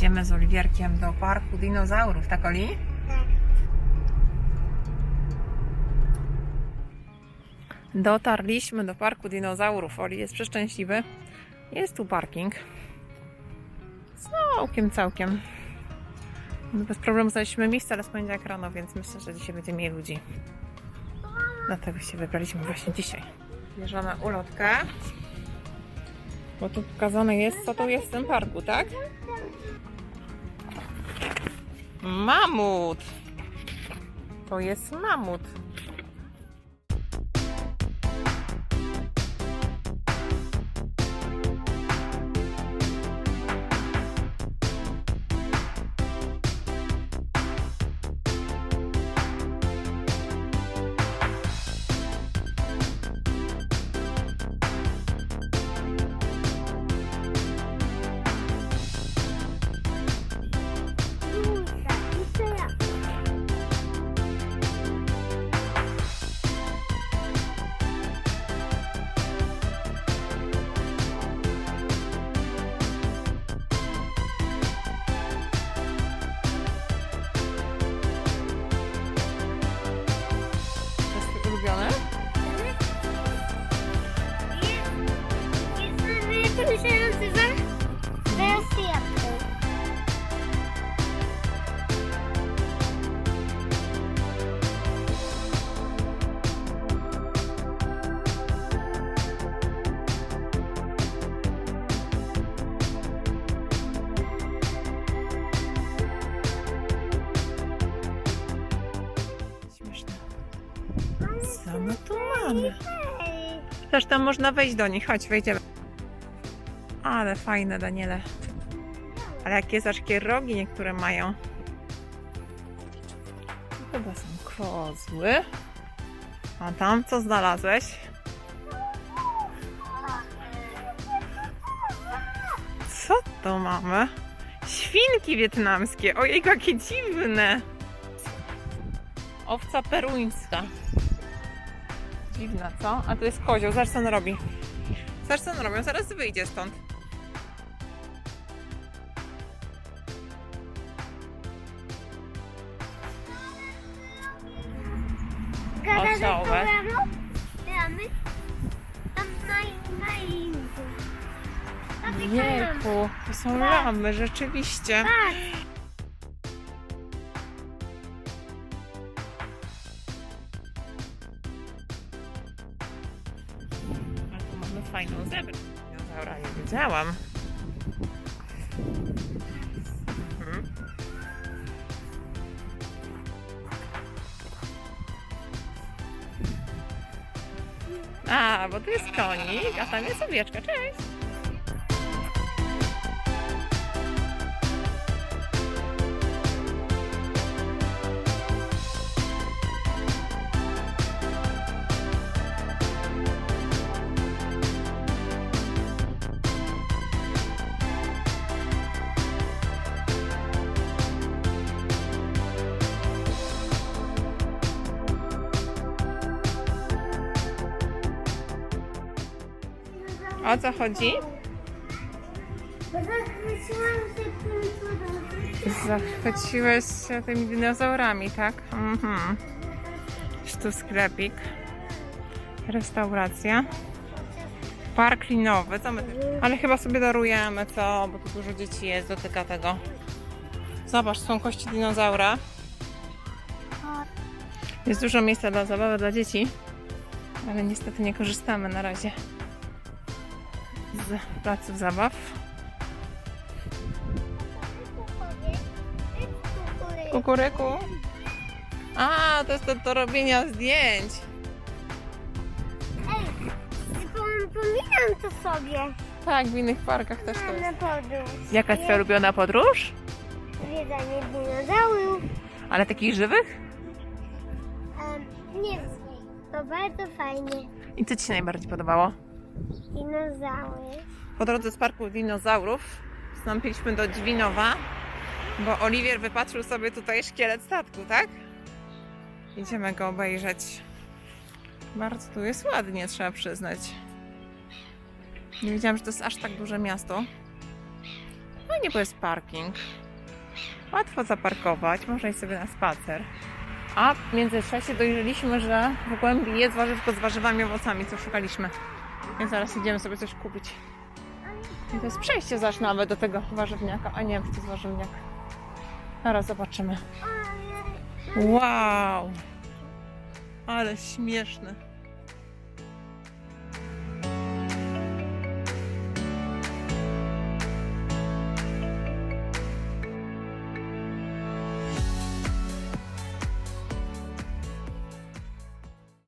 Idziemy z Oliwierkiem do parku dinozaurów, tak Oli? Tak. Dotarliśmy do parku dinozaurów. Oli jest przeszczęśliwy. Jest tu parking. Całkiem, całkiem. Bez problemu znaleźliśmy miejsce, ale z poniedziałek rano, więc myślę, że dzisiaj będzie mniej ludzi. Dlatego się wybraliśmy właśnie dzisiaj. Bierzemy ulotkę. Bo tu pokazane jest, co tu jest w tym parku, tak? Mamut! To jest mamut. My tu mamy? Tam można wejść do nich. Chodź, wejdziemy. Ale fajne, Daniele. Ale jakie zaczkie rogi niektóre mają. To Chyba są kozły. A tam co znalazłeś? Co to mamy? Świnki wietnamskie. Ojej, jakie dziwne. Owca peruńska. Dziwna, co? A tu jest kozioł. Zobacz, co on robi. Zobacz, co on robi. On zaraz wyjdzie stąd. Gada ze Osiołek. programu? Gramy? Tam na, na innym. Tam gramy. Jejku, to są lamy, rzeczywiście. Tak. Mamy fajną zebrę. Dinozaura widziałam. Mhm. A, bo tu jest konik, a tam jest owieczka. Cześć! O co chodzi? Zachwyciłeś się tymi dinozaurami, tak? Mhm. Jest tu sklepik. Restauracja. Park linowy. Co my... Ale chyba sobie darujemy, co? Bo tu dużo dzieci jest, dotyka tego. Zobacz, są kości dinozaura. Jest dużo miejsca dla zabawy dla dzieci. Ale niestety nie korzystamy na razie z placów zabaw. Kukuryku. A, to jest to do robienia zdjęć. Ej, przypominam to sobie. Tak, w innych parkach też to Na jest. podróż. Jaka jest twoja ulubiona podróż? Zwiedzanie dinozaurów. Ale takich żywych? Um, nie wiem. To bardzo fajnie. I co Ci się najbardziej podobało? Dinozaury. Po drodze z parku dinozaurów wstąpiliśmy do Dźwinowa, bo Oliwier wypatrzył sobie tutaj szkielet statku, tak? Idziemy go obejrzeć. Bardzo tu jest ładnie, trzeba przyznać. Nie wiedziałam, że to jest aż tak duże miasto. Fajnie, bo jest parking. Łatwo zaparkować, można iść sobie na spacer. A w międzyczasie dojrzeliśmy, że w głębi jest warzywko z warzywami i owocami, co szukaliśmy. Więc zaraz idziemy sobie coś kupić. I to jest przejście zaś nawet do tego warzywniaka. A nie wiem, czy to jest warzywniak. Zaraz zobaczymy. Wow! Ale śmieszne.